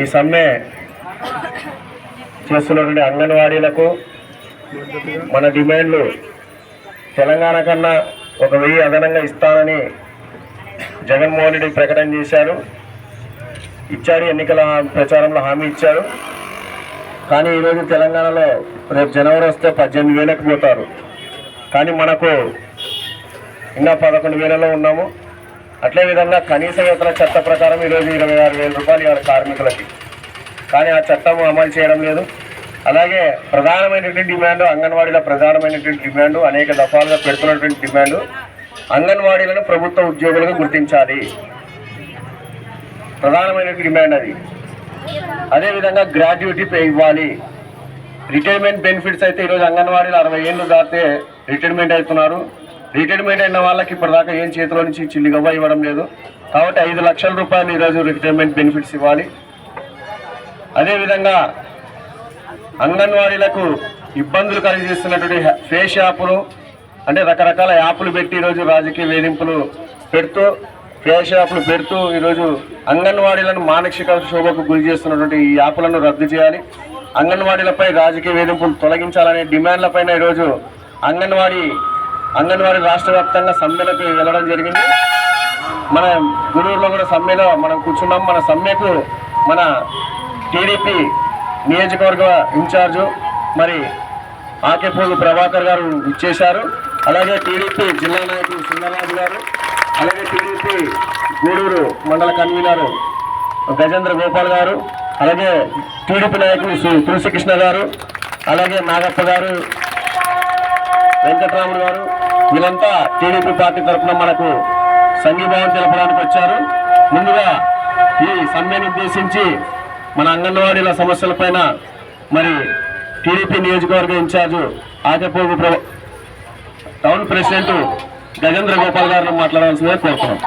ఈ సమ్మె చేస్తున్నటువంటి అంగన్వాడీలకు మన డిమాండ్లు తెలంగాణ కన్నా ఒక వెయ్యి అదనంగా ఇస్తానని జగన్మోహన్ రెడ్డి ప్రకటన చేశారు. ఇచ్చారు ఎన్నికల ప్రచారంలో హామీ ఇచ్చారు. కానీ ఈరోజు తెలంగాణలో రేపు జనవరి వస్తే పద్దెనిమిది వేలకు పోతారు. కానీ మనకు ఇంకా పదకొండు వేలలో ఉన్నాము. అట్లే విధంగా కనీస వేతన చట్ట ప్రకారం ఈరోజు ఇరవై ఆరు వేల రూపాయలు ఇవ్వాలి కార్మికులకి. కానీ ఆ చట్టం అమలు చేయడం లేదు. అలాగే ప్రధానమైనటువంటి డిమాండ్ అంగన్వాడీల ప్రధానమైనటువంటి డిమాండ్ అనేక దఫాలుగా పెడుతున్నటువంటి డిమాండ్ అంగన్వాడీలను ప్రభుత్వ ఉద్యోగులుగా గుర్తించాలి. ప్రధానమైన డిమాండ్ అది. అదేవిధంగా గ్రాడ్యుయేటీ పే ఇవ్వాలి. రిటైర్మెంట్ బెనిఫిట్స్ అయితే ఈరోజు అంగన్వాడీలు అరవై ఏళ్ళు దాటితే రిటైర్మెంట్ అవుతున్నారు. రిటైర్మెంట్ అయిన వాళ్ళకి ఇప్పటిదాకా ఏం చేతిలో నుంచి చిల్లిగవ్వ ఇవ్వడం లేదు. కాబట్టి ఐదు లక్షల రూపాయలు ఈరోజు రిటైర్మెంట్ బెనిఫిట్స్ ఇవ్వాలి. అదేవిధంగా అంగన్వాడీలకు ఇబ్బందులు కలిగిస్తున్నటువంటి ఫేస్ యాప్లు అంటే రకరకాల యాప్లు పెట్టి ఈరోజు రాజకీయ వేధింపులు పెడుతూ ఫేస్ యాప్లు పెడుతూ ఈరోజు అంగన్వాడీలను మానసిక శోభకు గురి చేస్తున్నటువంటి ఈ యాప్లను రద్దు చేయాలి. అంగన్వాడీలపై రాజకీయ వేధింపులు తొలగించాలనే డిమాండ్లపైన ఈరోజు అంగన్వాడీ అంగన్వాడీ రాష్ట్ర వ్యాప్తంగా సమ్మెలకు వెళ్ళడం జరిగింది. మన గుడూరులో కూడా సమ్మెలో మనం కూర్చున్నాం. మన సమ్మెకు మన టీడీపీ నియోజకవర్గ ఇన్ఛార్జు మరి ఆకేపూలు ప్రభాకర్ గారు ఇచ్చేశారు. అలాగే టీడీపీ జిల్లా నాయకులు సుందరరాజు గారు అలాగే టీడీపీ గూడూరు మండల కన్వీనర్ గజేంద్ర గోపాల్ గారు అలాగే టీడీపీ నాయకులు తులసికృష్ణ గారు అలాగే నాగప్ప గారు వెంకటరాముడు గారు వీళ్ళంతా టీడీపీ పార్టీ తరఫున మనకు సంఘీభావం తెలపడానికి వచ్చారు. ముందుగా ఈ సమ్మెను ఉద్దేశించి మన అంగన్వాడీల సమస్యలపైన మరి టీడీపీ నియోజకవర్గ ఇన్ఛార్జు ఆచపోగు ప్ర- టౌన్ ప్రెసిడెంట్ గజేంద్ర గోపాల్ గారిని మాట్లాడాల్సిందే కోరుతున్నాం.